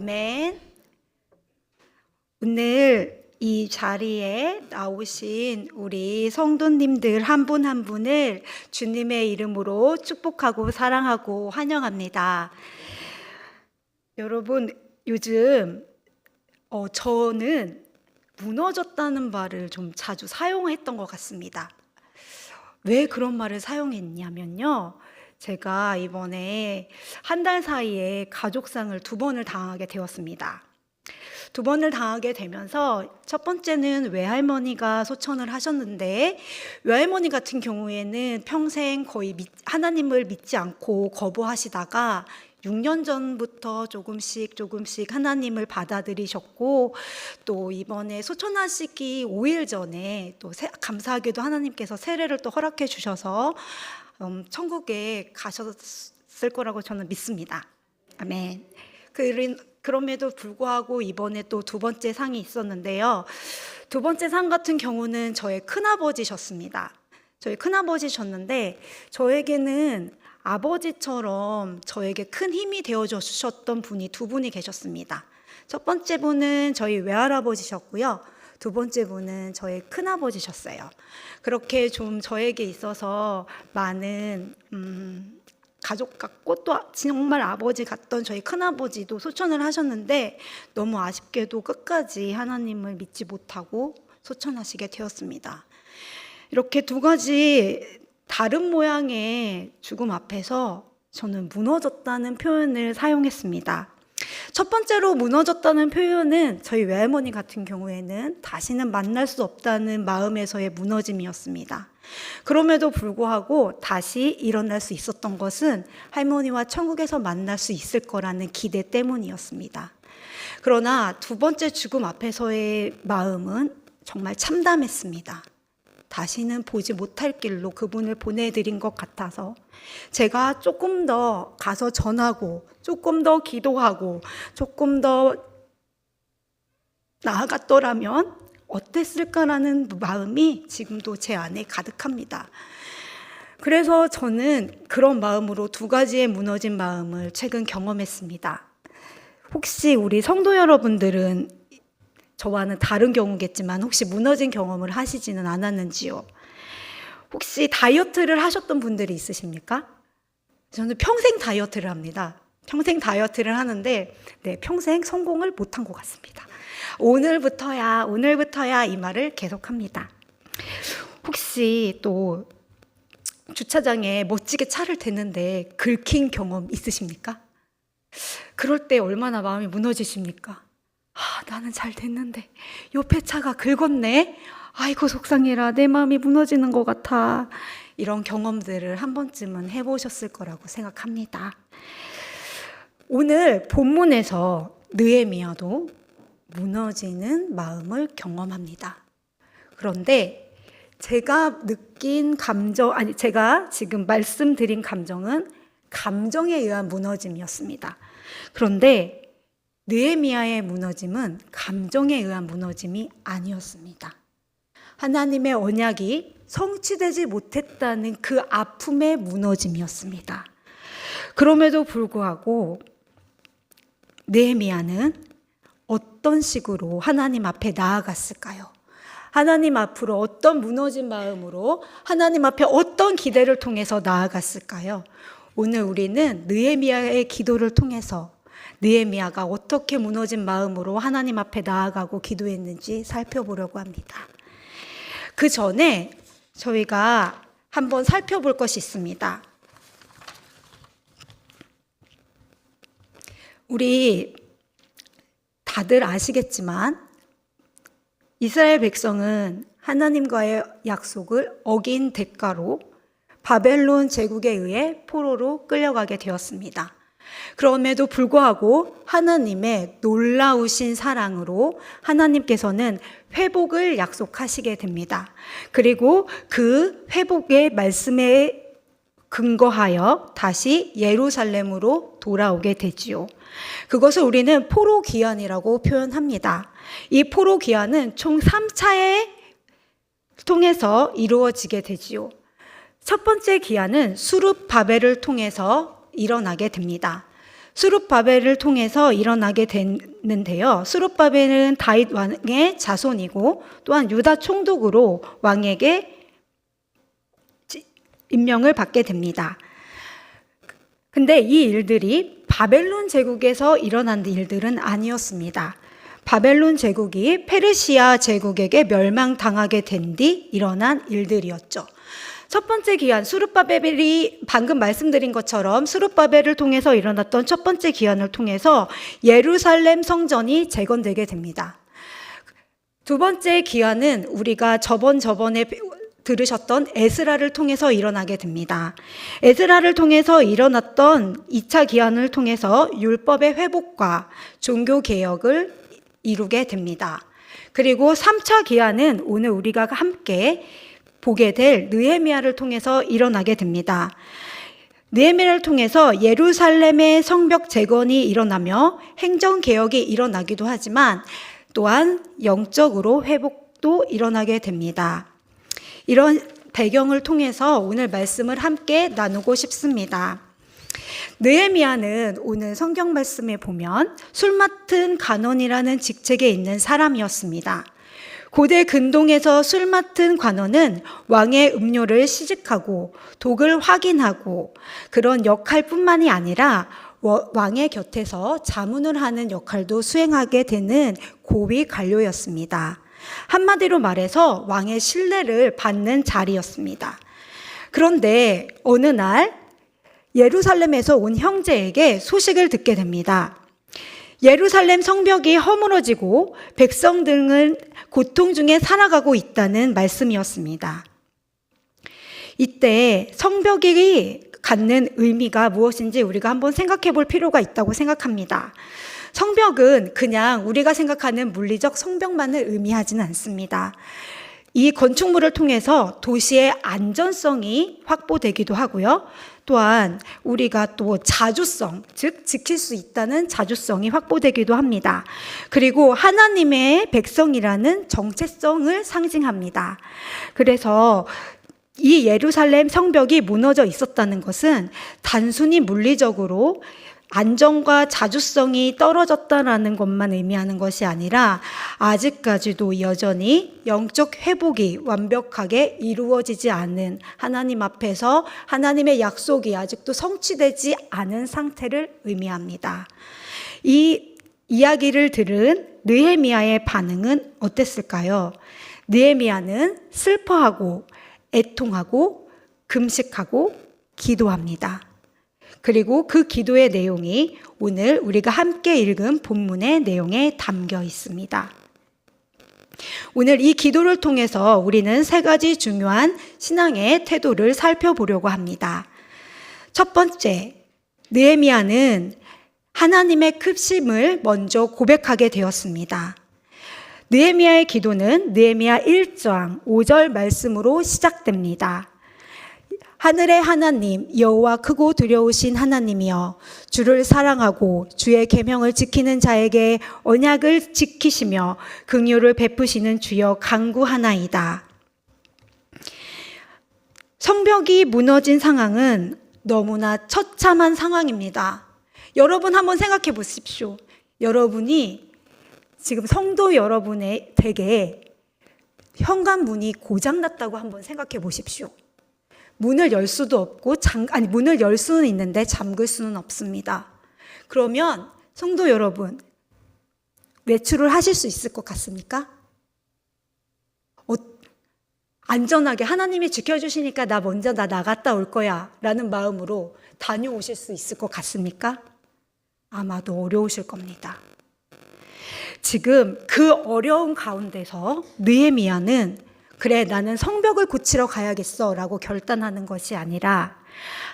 아멘. 오늘 이 자리에 나오신 우리 성도님들 한 분 한 분을 주님의 이름으로 축복하고 사랑하고 환영합니다. 여러분, 요즘 어, 저는 무너졌다는 말을 좀 자주 사용했던 것 같습니다. 왜 그런 말을 사용했냐면요. 제가 이번에 한 달 사이에 가족상을 두 번을 당하게 되었습니다. 두 번을 당하게 되면서 첫 번째는 외할머니가 소천을 하셨는데 외할머니 같은 경우에는 평생 거의 믿- 하나님을 믿지 않고 거부하시다가 6년 전부터 조금씩 조금씩 하나님을 받아들이셨고 또 이번에 소천하시기 5일 전에 또 세- 감사하게도 하나님께서 세례를 또 허락해 주셔서 음, 천국에 가셨을 거라고 저는 믿습니다. 아멘. 그- 그럼에도 불구하고 이번에 또 두 번째 상이 있었는데요. 두 번째 상 같은 경우는 저의 큰아버지셨습니다. 저희 큰아버지셨는데 저에게는 아버지처럼 저에게 큰 힘이 되어 주셨던 분이 두 분이 계셨습니다. 첫 번째 분은 저희 외할아버지셨고요. 두 번째 분은 저의 큰아버지셨어요. 그렇게 좀 저에게 있어서 많은 음, 가족 같고 또 정말 아버지 같던 저희 큰아버지도 소천을 하셨는데 너무 아쉽게도 끝까지 하나님을 믿지 못하고 소천하시게 되었습니다. 이렇게 두 가지 다른 모양의 죽음 앞에서 저는 무너졌다는 표현을 사용했습니다. 첫 번째로 무너졌다는 표현은 저희 외할머니 같은 경우에는 다시는 만날 수 없다는 마음에서의 무너짐이었습니다. 그럼에도 불구하고 다시 일어날 수 있었던 것은 할머니와 천국에서 만날 수 있을 거라는 기대 때문이었습니다. 그러나 두 번째 죽음 앞에서의 마음은 정말 참담했습니다. 다시는 보지 못할 길로 그분을 보내드린 것 같아서 제가 조금 더 가서 전하고 조금 더 기도하고 조금 더 나아갔더라면 어땠을까라는 마음이 지금도 제 안에 가득합니다. 그래서 저는 그런 마음으로 두 가지의 무너진 마음을 최근 경험했습니다. 혹시 우리 성도 여러분들은 저와는 다른 경우겠지만 혹시 무너진 경험을 하시지는 않았는지요? 혹시 다이어트를 하셨던 분들이 있으십니까? 저는 평생 다이어트를 합니다. 평생 다이어트를 하는데 네, 평생 성공을 못한 것 같습니다. 오늘부터야, 오늘부터야 이 말을 계속합니다. 혹시 또 주차장에 멋지게 차를 대는데 긁힌 경험 있으십니까? 그럴 때 얼마나 마음이 무너지십니까? 아, 나는 잘 됐는데 옆에 차가 긁었네. 아이고 속상해라. 내 마음이 무너지는 것 같아. 이런 경험들을 한 번쯤은 해보셨을 거라고 생각합니다. 오늘 본문에서 느에미아도 무너지는 마음을 경험합니다. 그런데 제가 느낀 감정, 아니, 제가 지금 말씀드린 감정은 감정에 의한 무너짐이었습니다. 그런데 느에미아의 무너짐은 감정에 의한 무너짐이 아니었습니다. 하나님의 언약이 성취되지 못했다는 그 아픔의 무너짐이었습니다. 그럼에도 불구하고 느에미아는 어떤 식으로 하나님 앞에 나아갔을까요? 하나님 앞으로 어떤 무너진 마음으로 하나님 앞에 어떤 기대를 통해서 나아갔을까요? 오늘 우리는 느에미아의 기도를 통해서 느에미아가 어떻게 무너진 마음으로 하나님 앞에 나아가고 기도했는지 살펴보려고 합니다. 그 전에 저희가 한번 살펴볼 것이 있습니다. 우리 다들 아시겠지만 이스라엘 백성은 하나님과의 약속을 어긴 대가로 바벨론 제국에 의해 포로로 끌려가게 되었습니다. 그럼에도 불구하고 하나님의 놀라우신 사랑으로 하나님께서는 회복을 약속하시게 됩니다. 그리고 그 회복의 말씀에 근거하여 다시 예루살렘으로 돌아오게 되지요. 그것을 우리는 포로 기한이라고 표현합니다. 이 포로 기한은 총 3차에 통해서 이루어지게 되지요. 첫 번째 기한은 수룹 바벨을 통해서 일어나게 됩니다. 수룹바벨을 통해서 일어나게 됐는데요. 수룹바벨은 다윗 왕의 자손이고 또한 유다 총독으로 왕에게 지- 임명을 받게 됩니다. 근데 이 일들이 바벨론 제국에서 일어난 일들은 아니었습니다. 바벨론 제국이 페르시아 제국에게 멸망당하게 된 뒤 일어난 일들이었죠. 첫 번째 기한 수르바벨이 방금 말씀드린 것처럼 수르바벨을 통해서 일어났던 첫 번째 기한을 통해서 예루살렘 성전이 재건되게 됩니다. 두 번째 기한은 우리가 저번 저번에 들으셨던 에스라를 통해서 일어나게 됩니다. 에스라를 통해서 일어났던 2차 기한을 통해서 율법의 회복과 종교 개혁을 이루게 됩니다. 그리고 3차 기한은 오늘 우리가 함께 보게 될 느헤미야를 통해서 일어나게 됩니다. 느헤미야를 통해서 예루살렘의 성벽 재건이 일어나며 행정 개혁이 일어나기도 하지만 또한 영적으로 회복도 일어나게 됩니다. 이런 배경을 통해서 오늘 말씀을 함께 나누고 싶습니다. 느헤미야는 오늘 성경 말씀에 보면 술 맡은 간원이라는 직책에 있는 사람이었습니다. 고대 근동에서 술 맡은 관원은 왕의 음료를 시식하고 독을 확인하고 그런 역할뿐만이 아니라 왕의 곁에서 자문을 하는 역할도 수행하게 되는 고위 관료였습니다. 한마디로 말해서 왕의 신뢰를 받는 자리였습니다. 그런데 어느 날 예루살렘에서 온 형제에게 소식을 듣게 됩니다. 예루살렘 성벽이 허물어지고 백성들은 고통 중에 살아가고 있다는 말씀이었습니다. 이때 성벽이 갖는 의미가 무엇인지 우리가 한번 생각해 볼 필요가 있다고 생각합니다. 성벽은 그냥 우리가 생각하는 물리적 성벽만을 의미하지는 않습니다. 이 건축물을 통해서 도시의 안전성이 확보되기도 하고요. 또한 우리가 또 자주성, 즉 지킬 수 있다는 자주성이 확보되기도 합니다. 그리고 하나님의 백성이라는 정체성을 상징합니다. 그래서 이 예루살렘 성벽이 무너져 있었다는 것은 단순히 물리적으로 안정과 자주성이 떨어졌다라는 것만 의미하는 것이 아니라 아직까지도 여전히 영적 회복이 완벽하게 이루어지지 않은 하나님 앞에서 하나님의 약속이 아직도 성취되지 않은 상태를 의미합니다. 이 이야기를 들은 느헤미야의 반응은 어땠을까요? 느헤미야는 슬퍼하고 애통하고 금식하고 기도합니다. 그리고 그 기도의 내용이 오늘 우리가 함께 읽은 본문의 내용에 담겨 있습니다. 오늘 이 기도를 통해서 우리는 세 가지 중요한 신앙의 태도를 살펴보려고 합니다. 첫 번째, 느헤미야는 하나님의 크심을 먼저 고백하게 되었습니다. 느헤미야의 기도는 느헤미야 1장 5절 말씀으로 시작됩니다. 하늘의 하나님 여호와 크고 두려우신 하나님이여 주를 사랑하고 주의 계명을 지키는 자에게 언약을 지키시며 긍휼을 베푸시는 주여 강구하나이다. 성벽이 무너진 상황은 너무나 처참한 상황입니다. 여러분 한번 생각해 보십시오. 여러분이 지금 성도 여러분의 댁에 현관문이 고장났다고 한번 생각해 보십시오. 문을 열 수도 없고 잠, 아니 문을 열 수는 있는데 잠글 수는 없습니다. 그러면 성도 여러분 외출을 하실 수 있을 것 같습니까? 어, 안전하게 하나님이 지켜주시니까 나 먼저 나 나갔다 올 거야 라는 마음으로 다녀오실 수 있을 것 같습니까? 아마도 어려우실 겁니다. 지금 그 어려운 가운데서 느헤미야는 그래 나는 성벽을 고치러 가야겠어 라고 결단하는 것이 아니라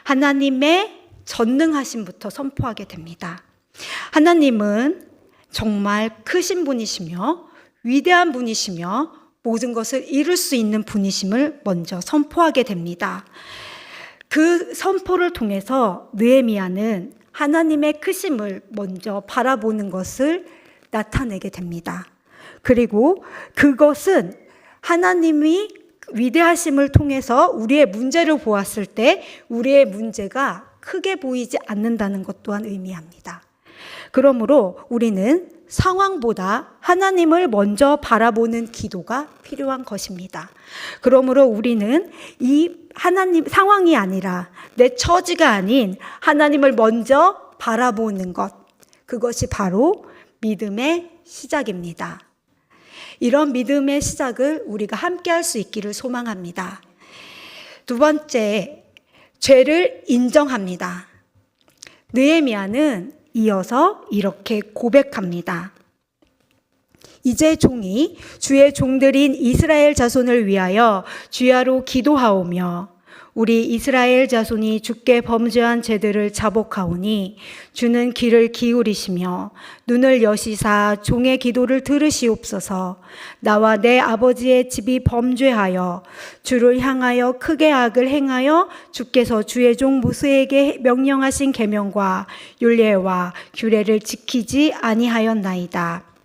하나님의 전능하심부터 선포하게 됩니다. 하나님은 정말 크신 분이시며 위대한 분이시며 모든 것을 이룰 수 있는 분이심을 먼저 선포하게 됩니다. 그 선포를 통해서 느헤미야는 하나님의 크심을 먼저 바라보는 것을 나타내게 됩니다. 그리고 그것은 하나님이 위대하심을 통해서 우리의 문제를 보았을 때 우리의 문제가 크게 보이지 않는다는 것 또한 의미합니다. 그러므로 우리는 상황보다 하나님을 먼저 바라보는 기도가 필요한 것입니다. 그러므로 우리는 이 하나님 상황이 아니라 내 처지가 아닌 하나님을 먼저 바라보는 것. 그것이 바로 믿음의 시작입니다. 이런 믿음의 시작을 우리가 함께 할 수 있기를 소망합니다. 두 번째, 죄를 인정합니다. 느헤미야는 이어서 이렇게 고백합니다. 이제 종이 주의 종들인 이스라엘 자손을 위하여 주야로 기도하오며 우리 이스라엘 자손이 주께 범죄한 죄들을 자복하오니 주는 귀를 기울이시며 눈을 여시사 종의 기도를 들으시옵소서 나와 내 아버지의 집이 범죄하여 주를 향하여 크게 악을 행하여 주께서 주의 종 모세에게 명령하신 계명과 율례와 규례를 지키지 아니하였나이다.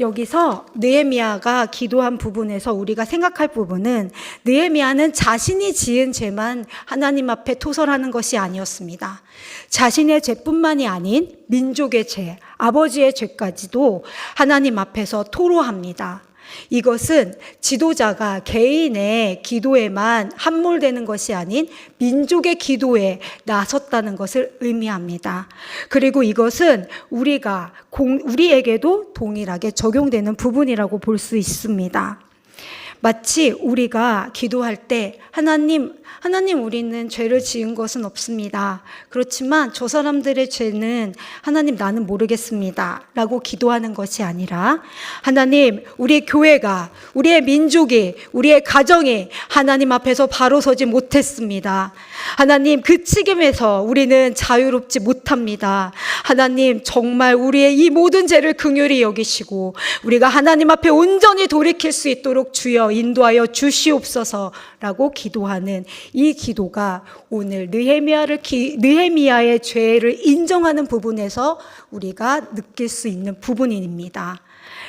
여기서 느헤미야가 기도한 부분에서 우리가 생각할 부분은 느헤미야는 자신이 지은 죄만 하나님 앞에 토설하는 것이 아니었습니다. 자신의 죄뿐만이 아닌 민족의 죄, 아버지의 죄까지도 하나님 앞에서 토로합니다. 이것은 지도자가 개인의 기도에만 함몰되는 것이 아닌 민족의 기도에 나섰다는 것을 의미합니다. 그리고 이것은 우리가 공, 우리에게도 동일하게 적용되는 부분이라고 볼 수 있습니다. 마치 우리가 기도할 때 하나님, 하나님 우리는 죄를 지은 것은 없습니다. 그렇지만 저 사람들의 죄는 하나님 나는 모르겠습니다. 라고 기도하는 것이 아니라 하나님 우리 교회가 우리의 민족이 우리의 가정이 하나님 앞에서 바로 서지 못했습니다. 하나님 그 책임에서 우리는 자유롭지 못합니다. 하나님 정말 우리의 이 모든 죄를 긍휼히 여기시고 우리가 하나님 앞에 온전히 돌이킬 수 있도록 주여 인도하여 주시옵소서라고 기도하는 이 기도가 오늘 느헤미야를 기, 느헤미야의 죄를 인정하는 부분에서 우리가 느낄 수 있는 부분입니다.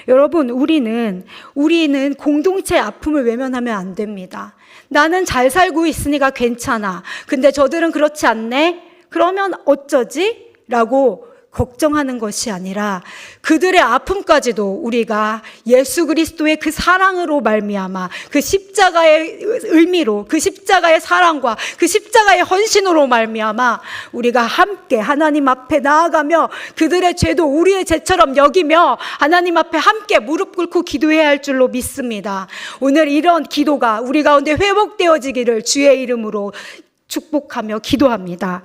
여러분, 우리는, 우리는 공동체 아픔을 외면하면 안 됩니다. 나는 잘 살고 있으니까 괜찮아. 근데 저들은 그렇지 않네? 그러면 어쩌지? 라고 걱정하는 것이 아니라 그들의 아픔까지도 우리가 예수 그리스도의 그 사랑으로 말미암아 그 십자가의 의미로 그 십자가의 사랑과 그 십자가의 헌신으로 말미암아 우리가 함께 하나님 앞에 나아가며 그들의 죄도 우리의 죄처럼 여기며 하나님 앞에 함께 무릎 꿇고 기도해야 할 줄로 믿습니다. 오늘 이런 기도가 우리 가운데 회복되어지기를 주의 이름으로 축복하며 기도합니다.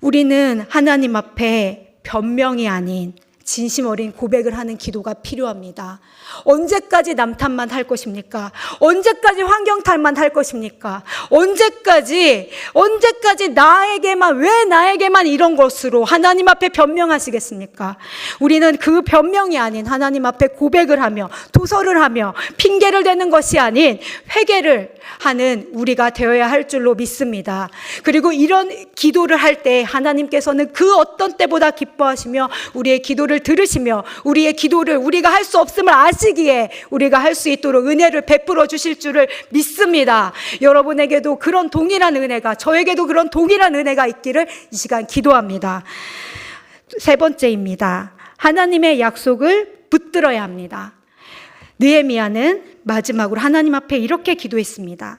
우리는 하나님 앞에 변명이 아닌 진심 어린 고백을 하는 기도가 필요합니다. 언제까지 남탓만 할 것입니까? 언제까지 환경 탓만 할 것입니까? 언제까지, 언제까지 나에게만, 왜 나에게만 이런 것으로 하나님 앞에 변명하시겠습니까? 우리는 그 변명이 아닌 하나님 앞에 고백을 하며, 도설을 하며, 핑계를 대는 것이 아닌 회개를 하는 우리가 되어야 할 줄로 믿습니다. 그리고 이런 기도를 할 때 하나님께서는 그 어떤 때보다 기뻐하시며 우리의 기도를 들으시며 우리의 기도를 우리가 할 수 없음을 아시기에 우리가 할 수 있도록 은혜를 베풀어 주실 줄을 믿습니다. 여러분에게도 그런 동일한 은혜가 저에게도 그런 동일한 은혜가 있기를 이 시간 기도합니다. 세 번째입니다. 하나님의 약속을 붙들어야 합니다. 느헤미야는 마지막으로 하나님 앞에 이렇게 기도했습니다.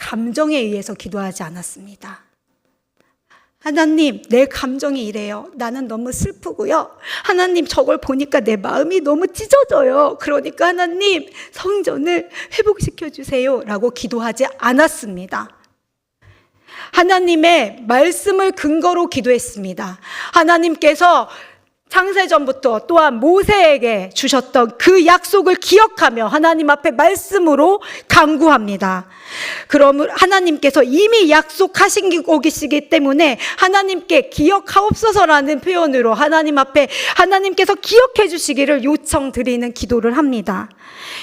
감정에 의해서 기도하지 않았습니다. 하나님, 내 감정이 이래요. 나는 너무 슬프고요. 하나님, 저걸 보니까 내 마음이 너무 찢어져요. 그러니까 하나님, 성전을 회복시켜 주세요. 라고 기도하지 않았습니다. 하나님의 말씀을 근거로 기도했습니다. 하나님께서 창세전부터 또한 모세에게 주셨던 그 약속을 기억하며 하나님 앞에 말씀으로 강구합니다. 그럼 하나님께서 이미 약속하신 곡이시기 때문에 하나님께 기억하옵소서라는 표현으로 하나님 앞에 하나님께서 기억해 주시기를 요청드리는 기도를 합니다.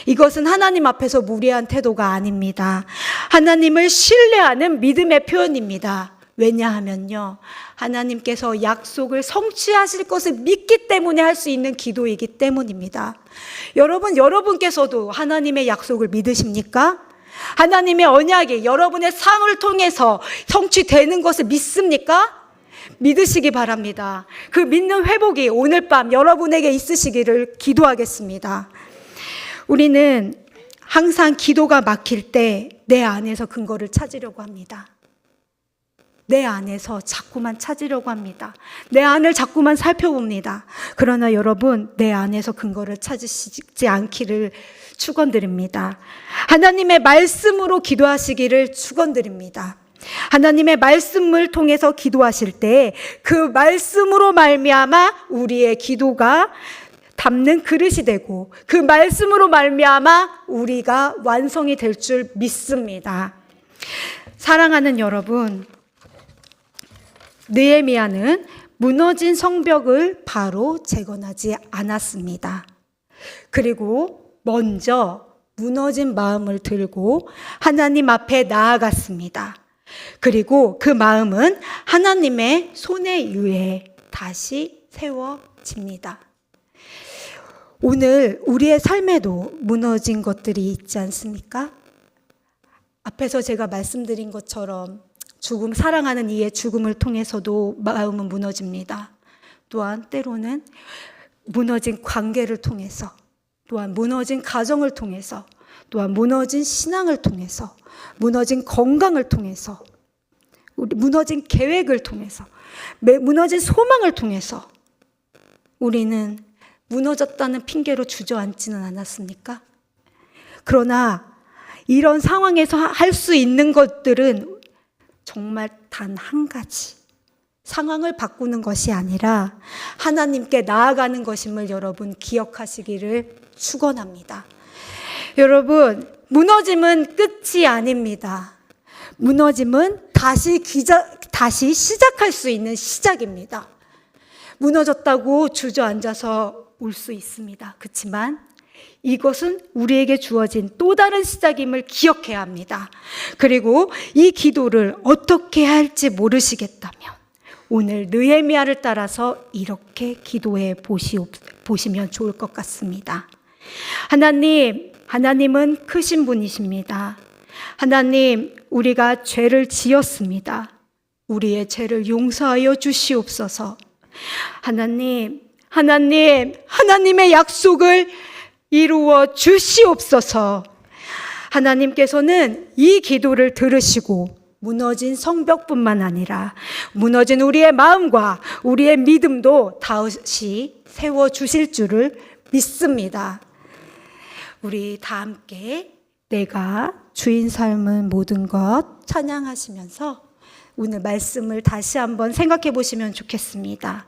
이것은 하나님 앞에서 무리한 태도가 아닙니다. 하나님을 신뢰하는 믿음의 표현입니다. 왜냐하면요. 하나님께서 약속을 성취하실 것을 믿기 때문에 할 수 있는 기도이기 때문입니다. 여러분, 여러분께서도 하나님의 약속을 믿으십니까? 하나님의 언약이 여러분의 삶을 통해서 성취되는 것을 믿습니까? 믿으시기 바랍니다. 그 믿는 회복이 오늘 밤 여러분에게 있으시기를 기도하겠습니다. 우리는 항상 기도가 막힐 때 내 안에서 근거를 찾으려고 합니다. 내 안에서 자꾸만 찾으려고 합니다. 내 안을 자꾸만 살펴봅니다. 그러나 여러분, 내 안에서 근거를 찾으시지 않기를 축원드립니다. 하나님의 말씀으로 기도하시기를 축원드립니다. 하나님의 말씀을 통해서 기도하실 때 그 말씀으로 말미암아 우리의 기도가 담는 그릇이 되고 그 말씀으로 말미암아 우리가 완성이 될 줄 믿습니다. 사랑하는 여러분, 느헤미야는 무너진 성벽을 바로 재건하지 않았습니다. 그리고 먼저 무너진 마음을 들고 하나님 앞에 나아갔습니다. 그리고 그 마음은 하나님의 손에 의해 다시 세워집니다. 오늘 우리의 삶에도 무너진 것들이 있지 않습니까? 앞에서 제가 말씀드린 것처럼 죽음, 사랑하는 이의 죽음을 통해서도 마음은 무너집니다. 또한 때로는 무너진 관계를 통해서, 또한 무너진 가정을 통해서, 또한 무너진 신앙을 통해서, 무너진 건강을 통해서, 우리 무너진 계획을 통해서, 매- 무너진 소망을 통해서 우리는 무너졌다는 핑계로 주저앉지는 않았습니까? 그러나 이런 상황에서 할 수 있는 것들은 정말 단 한 가지. 상황을 바꾸는 것이 아니라 하나님께 나아가는 것임을 여러분 기억하시기를 축원합니다. 여러분, 무너짐은 끝이 아닙니다. 무너짐은 다시 기자, 다시 시작할 수 있는 시작입니다. 무너졌다고 주저앉아서 올 수 있습니다. 그렇지만 이것은 우리에게 주어진 또 다른 시작임을 기억해야 합니다. 그리고 이 기도를 어떻게 할지 모르시겠다면 오늘 느헤미야를 따라서 이렇게 기도해 보시, 보시면 좋을 것 같습니다. 하나님, 하나님은 크신 분이십니다. 하나님, 우리가 죄를 지었습니다. 우리의 죄를 용서하여 주시옵소서. 하나님, 하나님, 하나님의 약속을 이루어 주시옵소서. 하나님께서는 이 기도를 들으시고 무너진 성벽뿐만 아니라 무너진 우리의 마음과 우리의 믿음도 다시 세워 주실 줄을 믿습니다. 우리 다 함께 내가 주인 삶은 모든 것 찬양하시면서 오늘 말씀을 다시 한번 생각해 보시면 좋겠습니다.